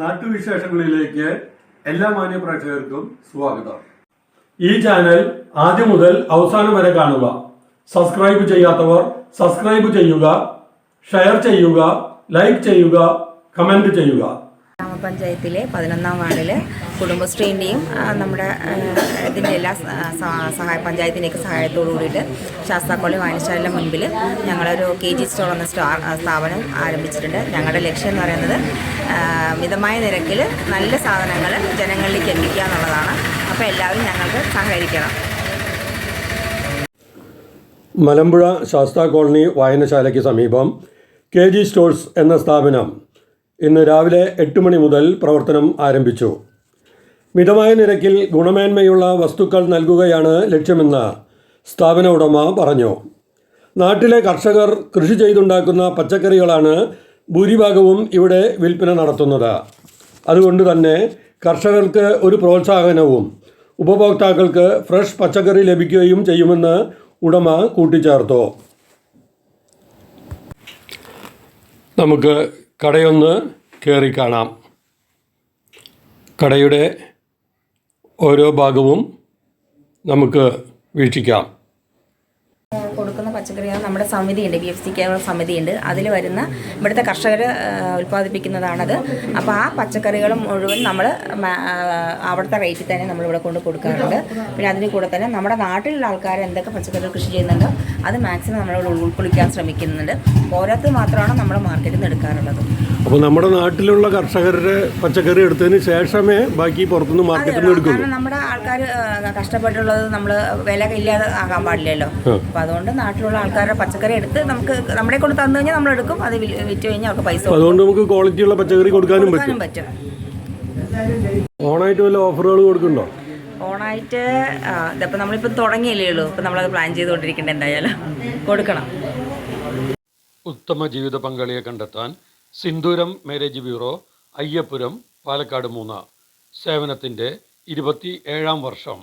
നാട്ടുവിശേഷങ്ങളിലേക്ക് എല്ലാ മാന്യ പ്രേക്ഷകർക്കും സ്വാഗതം. ഈ ചാനൽ ആദ്യം മുതൽ അവസാനം വരെ കാണുക. സബ്സ്ക്രൈബ് ചെയ്യാത്തവർ സബ്സ്ക്രൈബ് ചെയ്യുക ഷെയർ ചെയ്യുക ലൈക്ക് ചെയ്യുക കമന്റ് ചെയ്യുക. ഗ്രാമപഞ്ചായത്തിലെ പതിനൊന്നാം വാർഡിൽ കുടുംബശ്രീന്റെയും നമ്മുടെ ഇതിന്റെ എല്ലാ സഹായ പഞ്ചായത്തിന്റെയൊക്കെ സഹായത്തോടു കൂടിയിട്ട് ശാസ്താക്കോളി വായനശാലയുടെ മുൻപിൽ ഞങ്ങളൊരു കെ ജി സ്റ്റോർ എന്ന സ്റ്റാ സ്ഥാപനം ആരംഭിച്ചിട്ടുണ്ട്. ഞങ്ങളുടെ ലക്ഷ്യം എന്ന് പറയുന്നത് മിതമായ നിരക്കിൽ നല്ല സാധനങ്ങൾ ജനങ്ങളിലേക്ക് എത്തിക്കുക എന്നുള്ളതാണ്. അപ്പോൾ എല്ലാവരും ഞങ്ങൾക്ക് സഹകരിക്കണം. മലമ്പുഴ ശാസ്താ കോളനി വായനശാലയ്ക്ക് സമീപം കെ ജി സ്റ്റോഴ്സ് എന്ന സ്ഥാപനം ഇന്ന് രാവിലെ എട്ട് മണി മുതൽ പ്രവർത്തനം ആരംഭിച്ചു. മിതമായ നിരക്കിൽ ഗുണമേന്മയുള്ള വസ്തുക്കൾ നൽകുകയാണ് ലക്ഷ്യമെന്ന് സ്ഥാപന ഉടമ പറഞ്ഞു. നാട്ടിലെ കർഷകർ കൃഷി ചെയ്തുണ്ടാക്കുന്ന പച്ചക്കറികളാണ് ഭൂരിഭാഗവും ഇവിടെ വിൽപ്പന നടത്തുന്നത്. അതുകൊണ്ട് തന്നെ കർഷകർക്ക് ഒരു പ്രോത്സാഹനവും ഉപഭോക്താക്കൾക്ക് ഫ്രഷ് പച്ചക്കറി ലഭിക്കുകയും ചെയ്യുമെന്ന് ഉടമ കൂട്ടിച്ചേർത്തു. നമുക്ക് കടയൊന്ന് കയറി കാണാം. കടയുടെ ഓരോ ഭാഗവും നമുക്ക് വീക്ഷിക്കാം. പച്ചക്കറികൾ നമ്മുടെ സമിതിയുണ്ട്. ബി എഫ് സി കേരള സമിതിയുണ്ട്. അതിൽ വരുന്ന ഇവിടുത്തെ കർഷകർ ഉൽപ്പാദിപ്പിക്കുന്നതാണത്. അപ്പോൾ ആ പച്ചക്കറികൾ മുഴുവൻ നമ്മൾ അവിടുത്തെ റേറ്റിൽ തന്നെ നമ്മളിവിടെ കൊണ്ട് കൊടുക്കാറുണ്ട്. പിന്നെ അതിന് കൂടെ തന്നെ നമ്മുടെ നാട്ടിലുള്ള ആൾക്കാർ എന്തൊക്കെ പച്ചക്കറികൾ കൃഷി ചെയ്യുന്നുണ്ടോ അത് മാക്സിമം നമ്മളിവിടെ ഉൾക്കൊള്ളിക്കാൻ ശ്രമിക്കുന്നുണ്ട്. ഓരോരുത്തർ മാത്രമാണ് നമ്മൾ മാർക്കറ്റിൽ നിന്ന് എടുക്കാറുള്ളത്. അപ്പോൾ നമ്മുടെ നാട്ടിലുള്ള കർഷകരുടെ പച്ചക്കറി എടുത്തതിന് ശേഷമേ ബാക്കി പുറത്തുനിന്ന് മാർക്കറ്റിൽ നിന്ന് എടുക്കുള്ളൂ. നമ്മുടെ ആൾക്കാർ കഷ്ടപ്പെട്ടുള്ളത് നമ്മൾ വില ഇല്ലാതെ ആകാൻ പാടില്ലല്ലോ. അപ്പോൾ അതുകൊണ്ട് നാട്ടിലുള്ള ആൾക്കാരുടെ പച്ചക്കറി എടുത്ത് നമുക്ക് നമ്മളെ കൊണ്ട് തന്നു കഴിഞ്ഞാൽ നമ്മൾ എടുക്കും. അത് വിറ്റ് കഴിഞ്ഞാൽ അവർക്ക് പൈസ അതുകൊണ്ട് നമുക്ക് ക്വാളിറ്റി ഉള്ള പച്ചക്കറി കൊടുക്കാനും പറ്റും. ഓണായിട്ട് വല്ല ഓഫറുകൾ കൊടുക്കുന്നുണ്ടോ? ഓണായിട്ട് ഇതിപ്പോൾ നമ്മളിപ്പോൾ തുടങ്ങിയില്ലേ ഉള്ളൂ. ഇപ്പം നമ്മളത് പ്ലാൻ ചെയ്തുകൊണ്ടിരിക്കേണ്ട എന്തായാലും. കൊടുക്കണം. ഉത്തമ ജീവിത പങ്കാളിയെ കണ്ടെത്താൻ സിന്ദൂരം മാരേജ് ബ്യൂറോ അയ്യപ്പുരം പാലക്കാട് മൂന്ന് സേവനത്തിന്റെ ഇരുപത്തി ഏഴാം വർഷം.